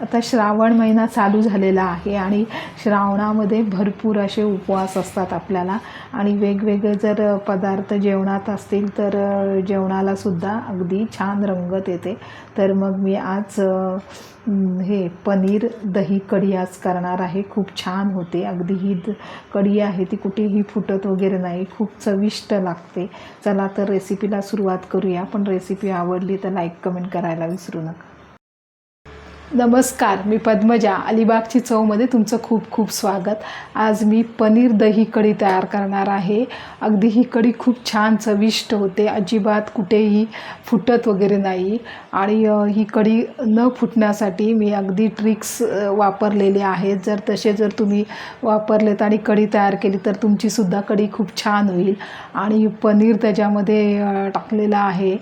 आता श्रावण महिना चालू झालेला आहे आणि श्रावणामध्ये भरपूर असे उपवास असतात आपल्याला. आणि वेगवेगळे जर पदार्थ जेवणात असतील तर जेवणालासुद्धा अगदी छान रंगत येते. तर मग मी आज हे पनीर दही कढी आज करणार आहे. खूप छान होते. अगदी ही द- कढी आहे ती कुठेही फुटत वगैरे नाही. खूप चविष्ट लागते. चला तर रेसिपीला सुरुवात करूया. पण रेसिपी आवडली तर लाईक कमेंट करायला विसरू नका. नमस्कार मी पद्मजा. अलिबागची चवमध्ये तुमचं खूप खूप स्वागत. आज मी पनीर दही कढी तयार करणार आहे. अगदी ही कढी खूप छान चविष्ट होते. अजिबात कुठेही फुटत वगैरे नाही. आणि ही कढी न फुटण्यासाठी मी अगदी ट्रिक्स वापरलेले आहेत. जर तसे जर तुम्ही वापरलेत आणि कढी तयार केली तर तुमचीसुद्धा कढी खूप छान होईल. आणि पनीर त्याच्यामध्ये टाकलेलं आहे.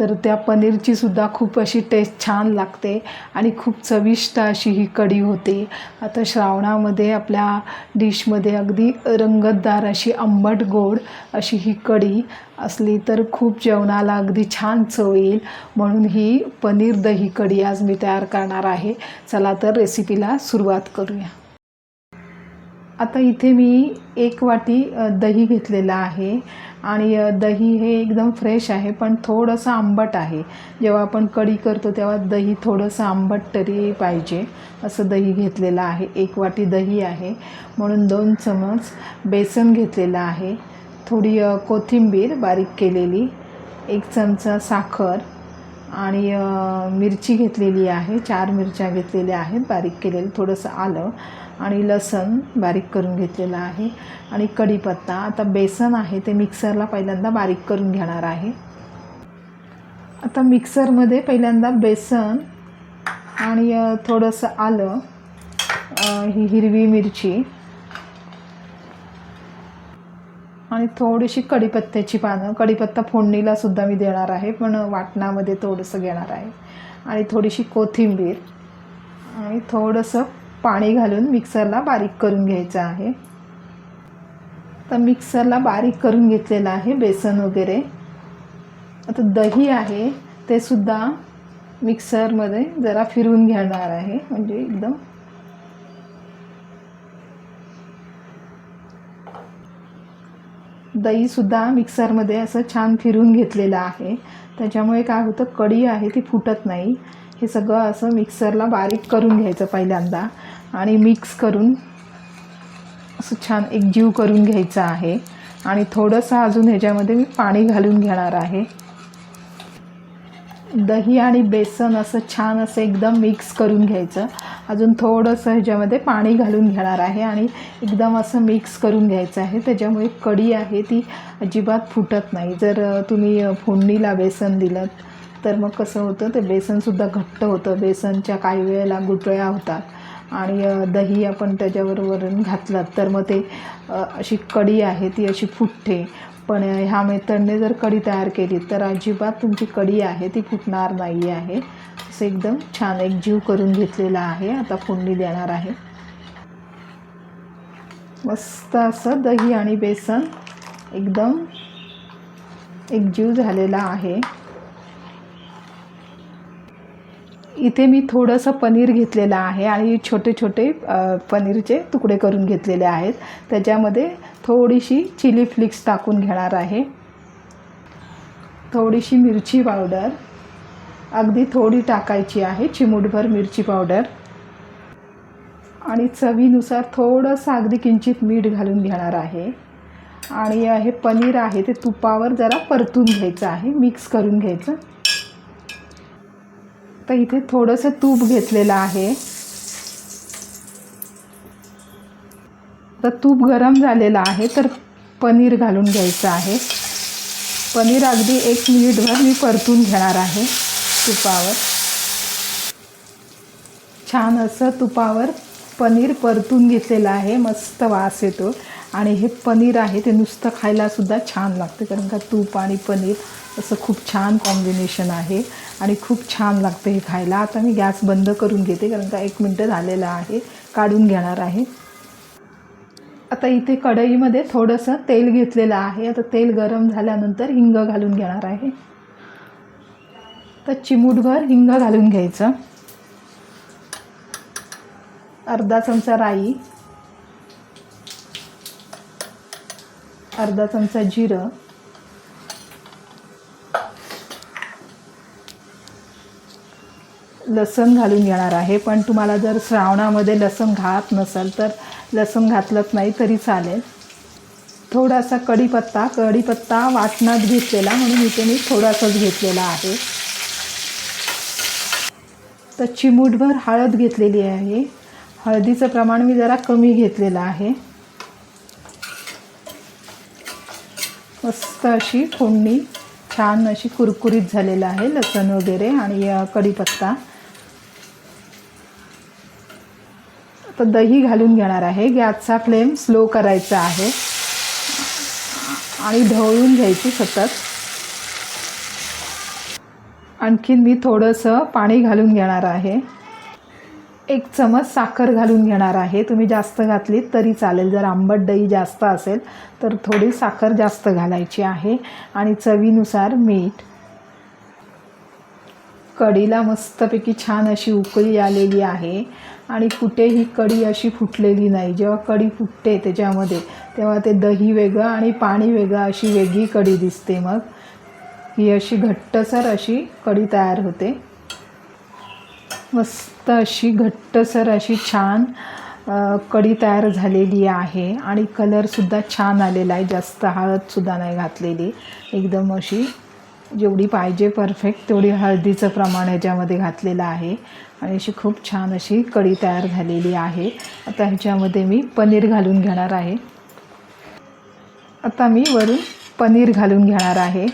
तर त्या पनीरची सुद्धा खूप अशी टेस्ट छान लागते आणि खूप चविष्ट अशी ही कढी होते. आता श्रावणामध्ये आपल्या डिशमध्ये अगदी रंगतदार अशी आंबट गोड अशी ही कढी असली तर खूप जेवणाला अगदी छान चव येईल. म्हणून ही पनीर दही कढी आज मी तयार करणार आहे. चला तर रेसिपीला सुरुवात करूया. आता इथे मी एक वाटी दही घेतलेलं आहे. आणि दही हे एकदम फ्रेश आहे पण थोडंसं आंबट आहे. जेव्हा आपण कढी करतो तेव्हा दही थोडंसं आंबट तरी पाहिजे. असं दही घेतलेलं आहे. एक वाटी दही आहे. म्हणून दोन चमच बेसन घेतलेलं आहे. थोडी कोथिंबीर बारीक केलेली. एक चमचा साखर. आणि मिरची घेतलेली आहे. चार मिरच्या घेतलेल्या आहेत. बारीक केलेलं थोडंसं आलं. आणि लसण बारीक करून घेतलेलं आहे. आणि कढीपत्ता आता बेसन आहे ते मिक्सरला पहिल्यांदा बारीक करून घेणार आहे. आता मिक्सरमध्ये पहिल्यांदा बेसन आणि थोडंसं आलं ही हिरवी मिरची आणि थोडीशी कढीपत्त्याची पानं. कढीपत्ता फोडणीला सुद्धा मी देणार आहे पण वाटणामध्ये थोडंसं घेणार आहे. आणि थोडीशी कोथिंबीर आणि थोडंसं पाणी घालून मिक्सरला बारीक करून घ्यायचं आहे. तर मिक्सरला बारीक करून घेतलेलं आहे बेसन वगैरे. आता दही आहे ते सुद्धा मिक्सरमध्ये जरा फिरवून घेणार आहे म्हणजे एकदम. दहीसुद्धा मिक्सरमध्ये असं छान फिरून घेतलेलं आहे. त्याच्यामुळे काय होतं कढी आहे ती फुटत नाही. हे सगळं असं मिक्सरला बारीक करून घ्यायचं पहिल्यांदा. आणि मिक्स करून असं छान एक जीव करून घ्यायचं आहे. आणि थोडंसं अजून ह्याच्यामध्ये मी पाणी घालून घेणार आहे. दही आणि बेसन असं छान असं एकदम मिक्स करून घ्यायचं. अजून थोडंसं ह्याच्यामध्ये पाणी घालून घेणार आहे आणि एकदम असं मिक्स करून घ्यायचं आहे. त्याच्यामुळे कढी आहे ती अजिबात फुटत नाही. जर तुम्ही फोडणीला बेसन दिलं तर मग कसं होतं ते बेसनसुद्धा घट्ट होतं. बेसनच्या काही वेळेला गुटळ्या होतात. आणि दही आपण त्याच्यावर वरण घातलं तर मग ते अशी कढी आहे ती अशी फुटते. पण ह्या मेथडने जर कढी तयार केली तर अजिबात तुमची कढी आहे ती फुटणार नाही आहे. असं एकदम छान एकजीव करून घेतलेला आहे. आता फोडणी देणार आहे. मस्त असं दही आणि बेसन एकदम एकजीव झालेला आहे. इथे मी थोडंसं पनीर घेतलेलं आहे आणि छोटे छोटे पनीरचे तुकडे करून घेतलेले आहेत. त्याच्यामध्ये थोडीशी चिली फ्लिक्स टाकून घेणार आहे. थोडीशी मिरची पावडर. अगदी थोडी टाकायची आहे चिमूटभर मिरची पावडर. आणि चवीनुसार थोडंसं अगदी किंचित मीठ घालून घेणार आहे. आणि हे पनीर आहे ते तुपावर जरा परतून घ्यायचं आहे मिक्स करून घ्यायचं. तर इथे थोडंसं तूप घेतलेलं आहे. तर तूप गरम झालेलं आहे तर पनीर घालून घ्यायचं आहे. पनीर अगदी एक मिनिटभर मी परतून घेणार आहे तुपावर. छान असं तुपावर पनीर परतून घेतलेलं आहे मस्त वास येतो. आणि हे पनीर आहे ते नुसतं खायलासुद्धा छान लागतं. कारण का तूप आणि पनीर असं खूप छान कॉम्बिनेशन आहे आणि खूप छान लागतं हे खायला. आता मी गॅस बंद करून घेते कारण का एक मिनटं झालेलं आहे काढून घेणार आहे. आता इथे कढईमध्ये थोडंसं तेल घेतलेलं आहे. आता तेल गरम झाल्यानंतर हिंग घालून घेणार आहे. तर चिमूटभर हिंग घालून घ्यायचं. अर्धा चमचा राई अर्धा चमचा जिरं. लसण घालून घेणार आहे पण तुम्हाला जर श्रावणामध्ये लसण घात नसाल तर लसण घातलंच नाही तरी चालेल. थोडासा कढीपत्ता कढीपत्ता वाटणात घेतलेला म्हणून इथे मी थोडासाच घेतलेला आहे. तर चिमूटभर हळद घेतलेली आहे. हळदीचं प्रमाण मी जरा कमी घेतलेलं आहे. मस्त अशी फोडणी छान अशी कुरकुरीत झालेलं आहे लसण वगैरे आणि कढीपत्ता. आता दही घालून घेणार आहे. गॅसचा फ्लेम स्लो करायचा आहे. आणि ढवळून घ्यायची सतत. आणखीन मी थोडंसं पाणी घालून घेणार आहे. एक चमच साखर घालून घेणार आहे. तुम्ही जास्त घातलीत तरी चालेल. जर आंबट दही जास्त असेल तर थोडी साखर जास्त घालायची आहे. आणि चवीनुसार मीठ. कढीला मस्तपैकी छान अशी उकळी आलेली आहे. आणि कुठेही कढी अशी फुटलेली नाही. जेव्हा कढी फुटते त्याच्यामध्ये तेव्हा ते दही वेगळं आणि पाणी वेगळं अशी वेगळी कढी दिसते मग. ही अशी घट्टसर अशी कढी तयार होते. मस्त अशी घट्टसर अशी छान कढी तयार झालेली आहे आणि कलरसुद्धा छान आलेला आहे. जास्त हळदसुद्धा नाही घातलेली. एकदम अशी जेवढी पाहिजे परफेक्ट तेवढी हळदीचं प्रमाण ह्याच्यामध्ये घातलेलं आहे. आणि अशी खूप छान अशी कढी तयार झालेली आहे. आता ह्याच्यामध्ये मी पनीर घालून घेणार आहे. आता मी वरून पनीर घालून घेणार आहे.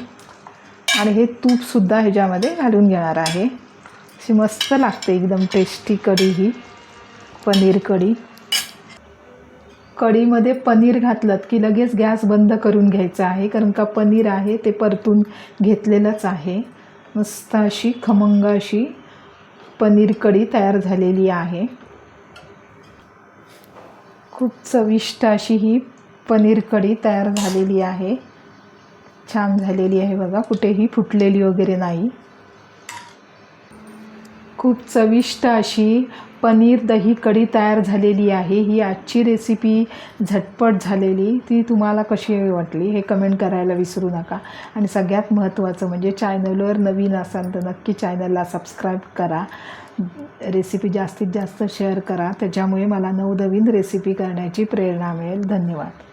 आणि हे तूपसुद्धा ह्याच्यामध्ये घालून घेणार आहे. अशी मस्त लागते एकदम टेस्टी कढी ही पनीर कढी. कढीमध्ये पनीर घातलं की लगेच गॅस बंद करून घ्यायचा आहे कारण का पनीर आहे ते परतून घेतलेलंच आहे. मस्त अशी खमंग अशी पनीर कढी तयार झालेली आहे. खूप चविष्ट अशी ही पनीर कढी तयार झालेली आहे. छान झालेली आहे बघा कुठेही फुटलेली वगैरे नाही. खूप चविष्ट अशी पनीर दही कढी तयार झालेली आहे. ही आजची रेसिपी झटपट झालेली. ती तुम्हाला कशी वाटली हे कमेंट करायला विसरू नका. आणि सगळ्यात महत्त्वाचं म्हणजे चॅनलवर नवीन असाल तर नक्की चॅनलला सबस्क्राईब करा. रेसिपी जास्तीत जास्त शेअर करा. त्याच्यामुळे मला नवनवीन रेसिपी करण्याची प्रेरणा मिळेल. धन्यवाद.